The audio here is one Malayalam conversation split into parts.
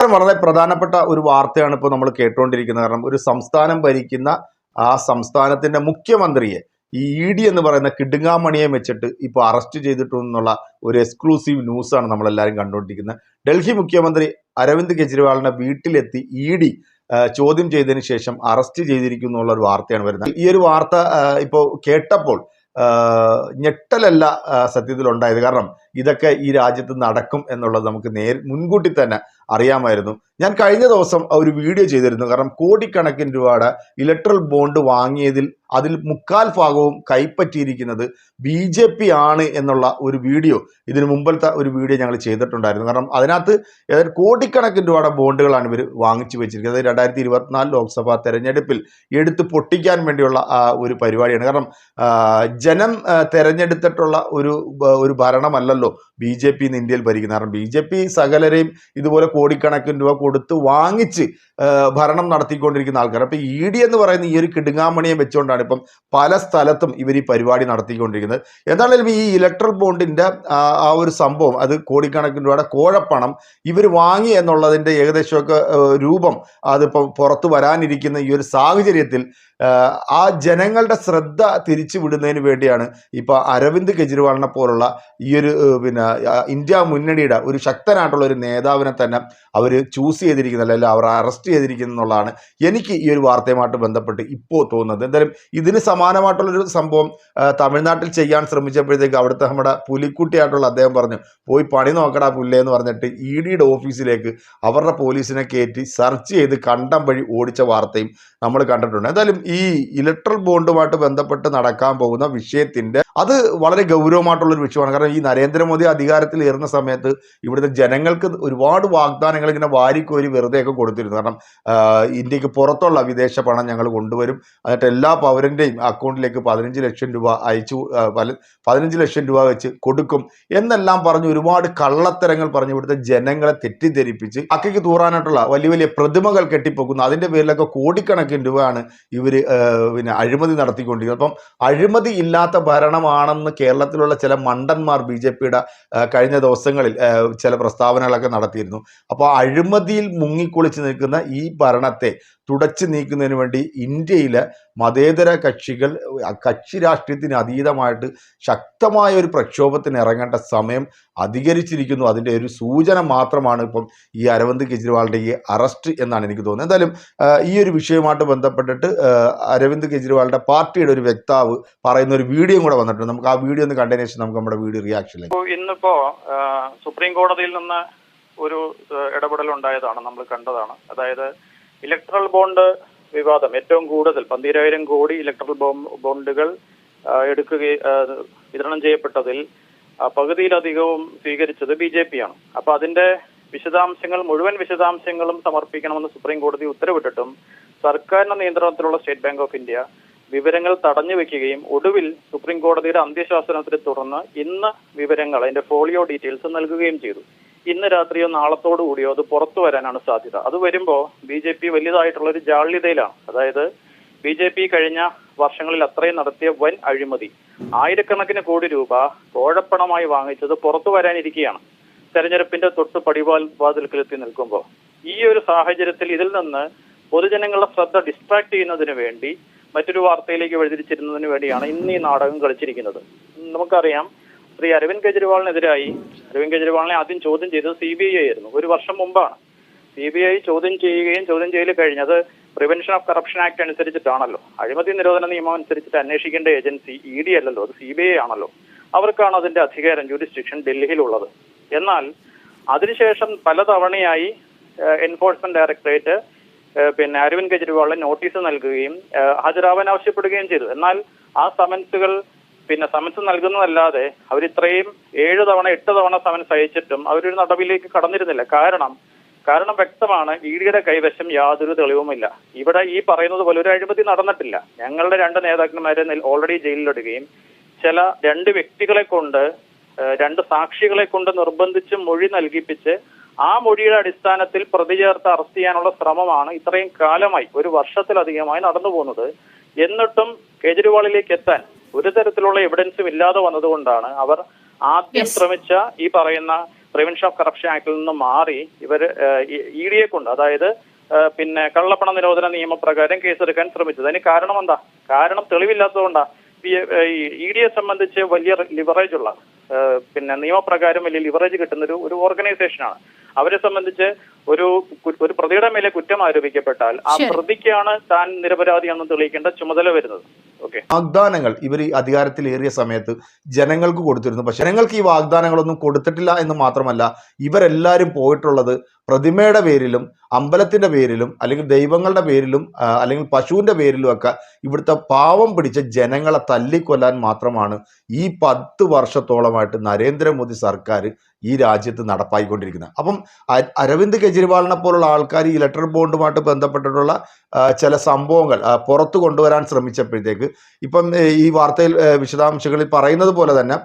വളരെ പ്രധാനപ്പെട്ട ഒരു വാർത്തയാണ് ഇപ്പോൾ നമ്മൾ കേട്ടുകൊണ്ടിരിക്കുന്നത് കാരണം ഒരു സംസ്ഥാനം ഭരിക്കുന്ന ആ സംസ്ഥാനത്തിന്റെ മുഖ്യമന്ത്രിയെ ഈ ഇ ഡി എന്ന് പറയുന്ന കിടുങ്ങാമണിയെ വെച്ചിട്ട് ഇപ്പോൾ അറസ്റ്റ് ചെയ്തിട്ടുള്ള ഒരു എക്സ്ക്ലൂസീവ് ന്യൂസാണ് നമ്മളെല്ലാവരും കണ്ടുകൊണ്ടിരിക്കുന്നത്. ഡൽഹി മുഖ്യമന്ത്രി അരവിന്ദ് കെജ്രിവാളിന്റെ വീട്ടിലെത്തി ഇ ഡി ചോദ്യം ചെയ്തതിന് ശേഷം അറസ്റ്റ് ചെയ്തിരിക്കുന്നു എന്നുള്ള ഒരു വാർത്തയാണ് വരുന്നത്. ഈ ഒരു വാർത്ത ഇപ്പോൾ കേട്ടപ്പോൾ ഞെട്ടലല്ല സത്യത്തിൽ ഉണ്ടായത് കാരണം ഇതൊക്കെ ഈ രാജ്യത്ത് നടക്കും എന്നുള്ളത് നമുക്ക് നേർ മുൻകൂട്ടി തന്നെ അറിയാമായിരുന്നു. ഞാൻ കഴിഞ്ഞ ദിവസം ഒരു വീഡിയോ ചെയ്തിരുന്നു. കാരണം കോടിക്കണക്കിന് രൂപയുടെ ഇലക്ട്രൽ ബോണ്ട് വാങ്ങിയതിൽ അതിൽ മുക്കാൽ ഭാഗവും കൈപ്പറ്റിയിരിക്കുന്നത് ബി ജെ പി ആണ് എന്നുള്ള ഒരു വീഡിയോ ഇതിനു മുമ്പത്തെ ഒരു വീഡിയോ ഞങ്ങൾ ചെയ്തിട്ടുണ്ടായിരുന്നു. കാരണം അതിനകത്ത് ഏതായാലും കോടിക്കണക്കിന് രൂപയുടെ ബോണ്ടുകളാണ് ഇവർ വാങ്ങിച്ചു വെച്ചിരിക്കുന്നത്. രണ്ടായിരത്തി ഇരുപത്തിനാല് ലോക്സഭാ തെരഞ്ഞെടുപ്പിൽ എടുത്ത് പൊട്ടിക്കാൻ വേണ്ടിയുള്ള ഒരു പരിപാടിയാണ്. കാരണം ജനം തെരഞ്ഞെടുത്തിട്ടുള്ള ഒരു ഒരു ഒരു ഭരണമല്ലല്ലോ ബി ജെ പി ഇന്ന് ഇന്ത്യയിൽ ഭരിക്കുന്നത് കാരണം ബി ജെ പി സകലരെയും ഇതുപോലെ കോടിക്കണക്കിന് രൂപ കൊടുത്ത് വാങ്ങിച്ച് ഭരണം നടത്തിക്കൊണ്ടിരിക്കുന്ന ആൾക്കാർ അപ്പോൾ ഇ ഡി എന്ന് പറയുന്ന ഈ ഒരു കിടുങ്ങാമണിയെ വെച്ചുകൊണ്ടാണ് ഇപ്പം പല സ്ഥലത്തും ഇവർ ഈ പരിപാടി നടത്തിക്കൊണ്ടിരിക്കുന്നത്. എന്താണെങ്കിലും ഈ ഇലക്ട്രൽ ബോണ്ടിന്റെ ആ ഒരു സംഭവം അത് കോടിക്കണക്കിന് രൂപയുടെ കോഴപ്പണം ഇവർ വാങ്ങി എന്നുള്ളതിന്റെ ഏകദേശമൊക്കെ രൂപം അതിപ്പോൾ പുറത്തു വരാനിരിക്കുന്ന ഈ ഒരു സാഹചര്യത്തിൽ ആ, ജനങ്ങളുടെ ശ്രദ്ധ തിരിച്ചു വിടുന്നതിന് വേണ്ടിയാണ് ഇപ്പോൾ അരവിന്ദ് കെജ്രിവാളിനെ പോലുള്ള ഈ ഒരു പിന്നെ ഇന്ത്യ മുന്നണിയുടെ ഒരു ശക്തനായിട്ടുള്ള ഒരു നേതാവിനെ തന്നെ അവർ ചൂസ് ചെയ്തിരിക്കുന്നത് അല്ലെങ്കിൽ അവർ അറസ്റ്റ് ചെയ്തിരിക്കുന്നു എന്നുള്ളതാണ് എനിക്ക് ഈ ഒരു വാർത്തയുമായിട്ട് ബന്ധപ്പെട്ട് ഇപ്പോൾ തോന്നുന്നത്. എന്തായാലും ഇതിന് സമാനമായിട്ടുള്ളൊരു സംഭവം തമിഴ്നാട്ടിൽ ചെയ്യാൻ ശ്രമിച്ചപ്പോഴത്തേക്ക് അവിടുത്തെ നമ്മുടെ പുലിക്കുട്ടിയായിട്ടുള്ള അദ്ദേഹം പറഞ്ഞു പോയി പണി നോക്കടാ പുല്ലേ എന്ന് പറഞ്ഞിട്ട് ഇ ഡിയുടെ ഓഫീസിലേക്ക് അവരുടെ പോലീസിനെ കയറ്റി സെർച്ച് ചെയ്ത് കണ്ടം വഴി ഓടിച്ച വാർത്തയും നമ്മൾ കണ്ടിട്ടുണ്ട്. എന്തായാലും ഈ ഇലക്ട്രൽ ബോണ്ടുമായിട്ട് ബന്ധപ്പെട്ട് നടക്കാൻ പോകുന്ന വിഷയത്തിന്റെ അത് വളരെ ഗൗരവമായിട്ടുള്ള ഒരു വിഷയമാണ്. കാരണം ഈ നരേന്ദ്രമോദി അധികാരത്തിൽ ഏറുന്ന സമയത്ത് ഇവിടുത്തെ ജനങ്ങൾക്ക് ഒരുപാട് വാഗ്ദാനങ്ങൾ ഇങ്ങനെ വാരിക്കോരി വെറുതെയൊക്കെ കൊടുത്തിരുന്നു. കാരണം ഇന്ത്യയ്ക്ക് പുറത്തുള്ള വിദേശ പണം ഞങ്ങൾ കൊണ്ടുവരും. എന്നിട്ട് എല്ലാ പൗരന്റെയും അക്കൗണ്ടിലേക്ക് പതിനഞ്ച് ലക്ഷം രൂപ അയച്ചു പതിനഞ്ച് ലക്ഷം രൂപ വെച്ച് കൊടുക്കും എന്നെല്ലാം പറഞ്ഞ് ഒരുപാട് കള്ളത്തരങ്ങൾ പറഞ്ഞ് ഇവിടുത്തെ ജനങ്ങളെ തെറ്റിദ്ധരിപ്പിച്ച് അക്കയ്ക്ക് തൂറാനായിട്ടുള്ള വലിയ വലിയ പ്രതിമകൾ കെട്ടിപ്പോക്കുന്നു. അതിന്റെ പേരിലൊക്കെ കോടിക്കണക്കിന് രൂപയാണ് ഇവർ പിന്നെ അഴിമതി നടത്തിക്കൊണ്ടിരിക്കുന്നത് അപ്പം അഴിമതി ഇല്ലാത്ത ഭരണമാണെന്ന് കേരളത്തിലുള്ള ചില മണ്ടന്മാർ ബി ജെ പിയുടെ കഴിഞ്ഞ ദിവസങ്ങളിൽ ചില പ്രസ്താവനകളൊക്കെ നടത്തിയിരുന്നു. അപ്പോൾ അഴിമതിയിൽ മുങ്ങിക്കുളിച്ച് നിൽക്കുന്ന ഈ ഭരണത്തെ തുടച്ചു നീക്കുന്നതിന് വേണ്ടി ഇന്ത്യയിലെ മതേതര കക്ഷികൾ കക്ഷി രാഷ്ട്രീയത്തിന് അതീതമായിട്ട് ശക്തമായ ഒരു പ്രക്ഷോഭത്തിന് ഇറങ്ങേണ്ട സമയം അധികരിച്ചിരിക്കുന്നു. അതിന്റെ ഒരു സൂചന മാത്രമാണ് ഇപ്പം ഈ അരവിന്ദ് കെജ്രിവാളിന്റെ ഈ അറസ്റ്റ് എന്നാണ് എനിക്ക് തോന്നുന്നത്. എന്തായാലും ഈ ഒരു വിഷയവുമായിട്ട് ബന്ധപ്പെട്ടിട്ട് അരവിന്ദ് കെജ്രിവാളിന്റെ പാർട്ടിയുടെ ഒരു വ്യക്താവ് പറയുന്ന ഒരു വീഡിയോ കൂടെ വന്നിട്ടുണ്ട്. നമുക്ക് ആ വീഡിയോ ഒന്ന് കണ്ടതിന് ശേഷം നമുക്ക് നമ്മുടെ വീഡിയോ റിയാക്ഷൻ ഇന്നിപ്പോ സുപ്രീം കോടതിയിൽ നിന്ന് ഒരു ഇടപെടൽ ഉണ്ടായതാണ് നമ്മൾ കണ്ടതാണ്. അതായത് ഇലക്ട്രൽ ബോണ്ട് വിവാദം. ഏറ്റവും കൂടുതൽ പന്തിരായിരം കോടി ഇലക്ട്രൽ ബോണ്ടുകൾ എടുക്കുക എടുക്കുകയും വിതരണം ചെയ്യപ്പെട്ടതിൽ പകുതിയിലധികവും സ്വീകരിച്ചത് ബി ജെ പി ആണ് അപ്പൊ അതിന്റെ വിശദാംശങ്ങൾ മുഴുവൻ വിശദാംശങ്ങളും സമർപ്പിക്കണമെന്ന് സുപ്രീം കോടതി ഉത്തരവിട്ടിട്ടും സർക്കാരിന്റെ നിയന്ത്രണത്തിലുള്ള സ്റ്റേറ്റ് ബാങ്ക് ഓഫ് ഇന്ത്യ വിവരങ്ങൾ തടഞ്ഞു വെക്കുകയും ഒടുവിൽ സുപ്രീം കോടതിയുടെ അന്ത്യശാസനത്തെ തുടർന്ന് ഇന്ന് വിവരങ്ങൾ അതിന്റെ ഫോളിയോ ഡീറ്റെയിൽസ് നൽകുകയും ചെയ്തു. ഇന്ന് രാത്രിയോ നാളത്തോടു കൂടിയോ അത് പുറത്തു വരാനാണ് സാധ്യത. അത് വരുമ്പോ ബി ജെ പി വലിയതായിട്ടുള്ള ഒരു ജാള്യതയിലാണ്. അതായത് ബി ജെ പി കഴിഞ്ഞ വർഷങ്ങളിൽ അത്രയും നടത്തിയ വൻ അഴിമതി. ആയിരക്കണക്കിന് കോടി രൂപ കോഴപ്പണമായി വാങ്ങിച്ചത് പുറത്തു വരാനിരിക്കുകയാണ് തെരഞ്ഞെടുപ്പിന്റെ തൊട്ട് പടിവാൽ വാതിൽക്കിലെത്തി നിൽക്കുമ്പോൾ ഈ ഒരു സാഹചര്യത്തിൽ ഇതിൽ നിന്ന് പൊതുജനങ്ങളുടെ ശ്രദ്ധ ഡിസ്ട്രാക്ട് ചെയ്യുന്നതിന് വേണ്ടി മറ്റൊരു വാർത്തയിലേക്ക് വഴിതിരിച്ചിരുന്നതിന് വേണ്ടിയാണ് ഇന്ന് ഈ നാടകം കളിച്ചിരിക്കുന്നത്. നമുക്കറിയാം ശ്രീ അരവിന്ദ് കെജ്രിവാളിനെതിരായി അരവിന്ദ് കെജ്രിവാളിനെ ആദ്യം ചോദ്യം ചെയ്തത് സി ബി ഐ ആയിരുന്നു. ഒരു വർഷം മുമ്പാണ്. സി ബി ഐ ചോദ്യം ചെയ്യുകയും ചോദ്യം ചെയ്യൽ കഴിഞ്ഞത് പ്രിവെൻഷൻ ഓഫ് കറപ്ഷൻ ആക്ട് അനുസരിച്ചിട്ടാണല്ലോ. അഴിമതി നിരോധന നിയമം അനുസരിച്ചിട്ട് അന്വേഷിക്കേണ്ട ഏജൻസി ഇ ഡി അല്ലല്ലോ അത് സി ബി ഐ ആണല്ലോ. അവർക്കാണ് അതിന്റെ അധികാരം ജൂറിസ്ഡിക്ഷൻ ഡൽഹിയിലുള്ളത്. എന്നാൽ അതിനുശേഷം പലതവണയായി എൻഫോഴ്സ്മെന്റ് ഡയറക്ടറേറ്റ് പിന്നെ അരവിന്ദ് കെജ്രിവാളിന് നോട്ടീസ് നൽകുകയും ഹാജരാവാൻ ആവശ്യപ്പെടുകയും ചെയ്തു. എന്നാൽ ആ സമൻസുകൾ പിന്നെ സമൻസ് നൽകുന്നതല്ലാതെ അവർ ഇത്രയും ഏഴ് തവണ എട്ട് തവണ സമൻസ് അയച്ചിട്ടും അവരൊരു നടപടിയിലേക്ക് കടന്നിരുന്നില്ല. കാരണം കാരണം വ്യക്തമാണ് ഇ ഡിയുടെ കൈവശം യാതൊരു തെളിവുമില്ല. ഇവിടെ ഈ പറയുന്നത് പോലെ ഒരു അഴിമതി നടന്നിട്ടില്ല. ഞങ്ങളുടെ രണ്ട് നേതാക്കന്മാരെ ഓൾറെഡി ജയിലിലിടുകയും ചില രണ്ട് വ്യക്തികളെ കൊണ്ട് രണ്ട് സാക്ഷികളെ കൊണ്ട് നിർബന്ധിച്ച് മൊഴി നൽകിപ്പിച്ച് ആ മൊഴിയുടെ അടിസ്ഥാനത്തിൽ പ്രതി ചേർത്ത് അറസ്റ്റ് ചെയ്യാനുള്ള ശ്രമമാണ് ഇത്രയും കാലമായി ഒരു വർഷത്തിലധികമായി നടന്നു പോകുന്നത് എന്നിട്ടും കേജ്രിവാളിലേക്ക് എത്താൻ ഒരു തരത്തിലുള്ള എവിഡൻസും ഇല്ലാതെ വന്നതുകൊണ്ടാണ് അവർ ആദ്യം ശ്രമിച്ച ഈ പറയുന്ന പ്രിവെൻഷൻ ഓഫ് കറപ്ഷൻ ആക്ടിൽ നിന്ന് മാറി ഇവർ ഇ ഡിയെ കൊണ്ട് അതായത് പിന്നെ കള്ളപ്പണ നിരോധന നിയമപ്രകാരം കേസെടുക്കാൻ ശ്രമിച്ചത്. അതിന് കാരണം എന്താ? കാരണം തെളിവില്ലാത്തതുകൊണ്ടാ. ഇ ഡിയെ സംബന്ധിച്ച് വലിയ ലിവറേജ് ഉള്ള പിന്നെ നിയമപ്രകാരം വലിയ ലിവറേജ് കിട്ടുന്ന ഒരു ഒരു ഓർഗനൈസേഷനാണ് അവരെ സംബന്ധിച്ച് ഒരു ഒരു പ്രതിയുടെ മേലെ കുറ്റം ആരോപിക്കപ്പെട്ടാൽ ആ. പ്രതിക്കാണ് താൻ നിരപരാധിയാണെന്ന് തെളിയിക്കേണ്ട ചുമതല വരുന്നത്. ഓക്കെ. വാഗ്ദാനങ്ങൾ ഇവർ ഈ അധികാരത്തിലേറിയ സമയത്ത് ജനങ്ങൾക്ക് കൊടുത്തിരുന്നു. പക്ഷെ ജനങ്ങൾക്ക് ഈ വാഗ്ദാനങ്ങളൊന്നും കൊടുത്തിട്ടില്ല എന്ന് മാത്രമല്ല ഇവരെല്ലാവരും പോയിട്ടുള്ളത് പ്രതിമയുടെ പേരിലും അമ്പലത്തിന്റെ പേരിലും അല്ലെങ്കിൽ ദൈവങ്ങളുടെ പേരിലും അല്ലെങ്കിൽ പശുവിന്റെ പേരിലും ഒക്കെ ഇവിടുത്തെ പാവം പിടിച്ച ജനങ്ങളെ തല്ലിക്കൊല്ലാൻ മാത്രമാണ് ഈ പത്ത് വർഷത്തോളമായിട്ട് നരേന്ദ്രമോദി സർക്കാർ ഈ രാജ്യത്ത് നടപ്പായിക്കൊണ്ടിരിക്കുന്നത്. അപ്പം അരവിന്ദ് കെജ്രിവാളിനെ പോലുള്ള ആൾക്കാർ ഈ ഇലക്ട്രൽ ബോണ്ടുമായിട്ട് ബന്ധപ്പെട്ടിട്ടുള്ള ചില സംഭവങ്ങൾ പുറത്തു കൊണ്ടുവരാൻ ശ്രമിച്ചപ്പോഴത്തേക്ക് ഇപ്പം ഈ വാർത്തയിൽ വിശദാംശങ്ങളിൽ പറയുന്നത് പോലെ തന്നെ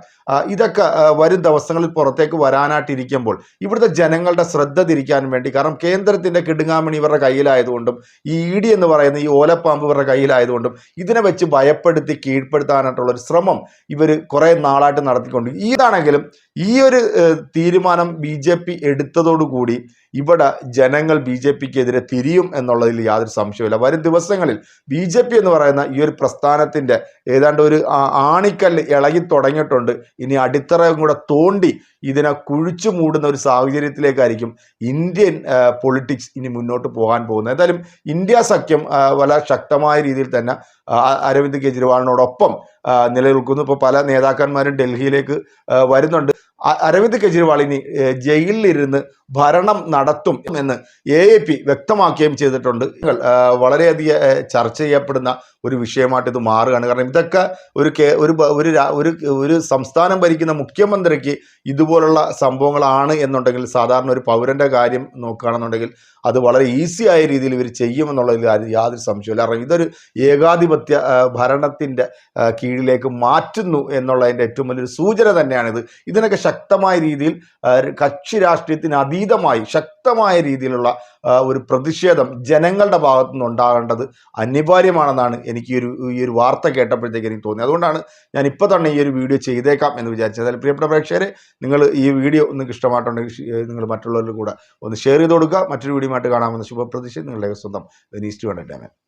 ഇതൊക്കെ വരും ദിവസങ്ങളിൽ പുറത്തേക്ക് വരാനായിട്ടിരിക്കുമ്പോൾ ഇവിടുത്തെ ജനങ്ങളുടെ ശ്രദ്ധ തിരിക്കാൻ വേണ്ടി കാരണം കേന്ദ്രത്തിന്റെ കിടുങ്ങാമണി ഇവരുടെ കയ്യിലായതുകൊണ്ടും ഈ ഇ ഡി എന്ന് പറയുന്ന ഈ ഓലപ്പാമ്പ് ഇവരുടെ കയ്യിലായതുകൊണ്ടും ഇതിനെ വെച്ച് ഭയപ്പെടുത്തി കീഴ്പ്പെടുത്താനായിട്ടുള്ള ഒരു ശ്രമം ഇവർ കുറേ നാളായിട്ട് നടത്തിക്കൊണ്ട് ഇതാണെങ്കിലും ഈ ഒരു തീരുമാനം ബി ജെ പി എടുത്തതോടുകൂടി ഇവിടെ ജനങ്ങൾ ബി ജെ പിക്ക് എതിരെ തിരിയും എന്നുള്ളതിൽ യാതൊരു സംശയമില്ല വരും ദിവസങ്ങളിൽ ബി ജെ പി എന്ന് പറയുന്ന ഈ ഒരു പ്രസ്ഥാനത്തിന്റെ ഏതാണ്ട് ഒരു ആണിക്കല്ല് ഇളകി തുടങ്ങിയിട്ടുണ്ട് ഇനി അടിത്തറയും കൂടെ തോണ്ടി ഇതിനെ കുഴിച്ചു മൂടുന്ന ഒരു സാഹചര്യത്തിലേക്കായിരിക്കും ഇന്ത്യൻ പൊളിറ്റിക്സ് ഇനി മുന്നോട്ട് പോകാൻ പോകുന്നത്. എന്തായാലും ഇന്ത്യ സഖ്യം വളരെ ശക്തമായ രീതിയിൽ തന്നെ അരവിന്ദ് കെജ്രിവാളിനോടൊപ്പം നിലനിൽക്കുന്നു. ഇപ്പോൾ പല നേതാക്കന്മാരും ഡൽഹിയിലേക്ക് വരുന്നുണ്ട്. അരവിന്ദ് കെജ്രിവാൾ ഇനി ജയിലിലിരുന്ന് ഭരണം നടത്തും എന്ന് എ എ പി വ്യക്തമാക്കുകയും ചെയ്തിട്ടുണ്ട്. വളരെയധികം ചർച്ച ചെയ്യപ്പെടുന്ന ഒരു വിഷയമായിട്ട് ഇത് മാറുകയാണ്. കാരണം ഇതൊക്കെ ഒരു ഒരു ഒരു ഒരു സംസ്ഥാനം ഭരിക്കുന്ന മുഖ്യമന്ത്രിക്ക് ഇതുപോലുള്ള സംഭവങ്ങളാണ് എന്നുണ്ടെങ്കിൽ സാധാരണ ഒരു പൗരന്റെ കാര്യം നോക്കുകയാണെന്നുണ്ടെങ്കിൽ അത് വളരെ ഈസി ആയ രീതിയിൽ ഇവർ ചെയ്യുമെന്നുള്ളതിൽ യാതൊരു സംശയമില്ല കാരണം ഇതൊരു ഏകാധിപത്യ ആ, ഭരണത്തിന്റെ കീഴിലേക്ക് മാറ്റുന്നു എന്നുള്ളതിന്റെ ഏറ്റവും വലിയൊരു സൂചന തന്നെയാണിത്. ഇതിനൊക്കെ ശക്തമായ രീതിയിൽ കക്ഷി രാഷ്ട്രീയത്തിന് അതീതമായി ശക്തമായ രീതിയിലുള്ള ഒരു പ്രതിഷേധം ജനങ്ങളുടെ ഭാഗത്തു നിന്ന് ഉണ്ടാകേണ്ടത് അനിവാര്യമാണെന്നാണ് എനിക്ക് ഈ ഒരു ഈ ഒരു വാർത്ത കേട്ടപ്പോഴത്തേക്ക് എനിക്ക് തോന്നിയത്. അതുകൊണ്ടാണ് ഞാൻ ഇപ്പോൾ തന്നെ ഈ ഒരു വീഡിയോ ചെയ്തേക്കാം എന്ന് വിചാരിച്ചത്. അതിൽ പ്രിയപ്പെട്ട പ്രേക്ഷകരെ നിങ്ങൾ ഈ വീഡിയോ നിങ്ങൾക്ക് ഇഷ്ടമായിട്ടുണ്ടെങ്കിൽ നിങ്ങൾ മറ്റുള്ളവരുടെ കൂടെ ഒന്ന് ഷെയർ ചെയ്ത് കൊടുക്കുക. മറ്റൊരു വീഡിയോ ആയിട്ട് കാണാമെന്ന് ശുഭപ്രതീക്ഷ. നിങ്ങളുടെ സ്വന്തം വെനീസ്റ്റ് കണ്ടിട്ടാണ്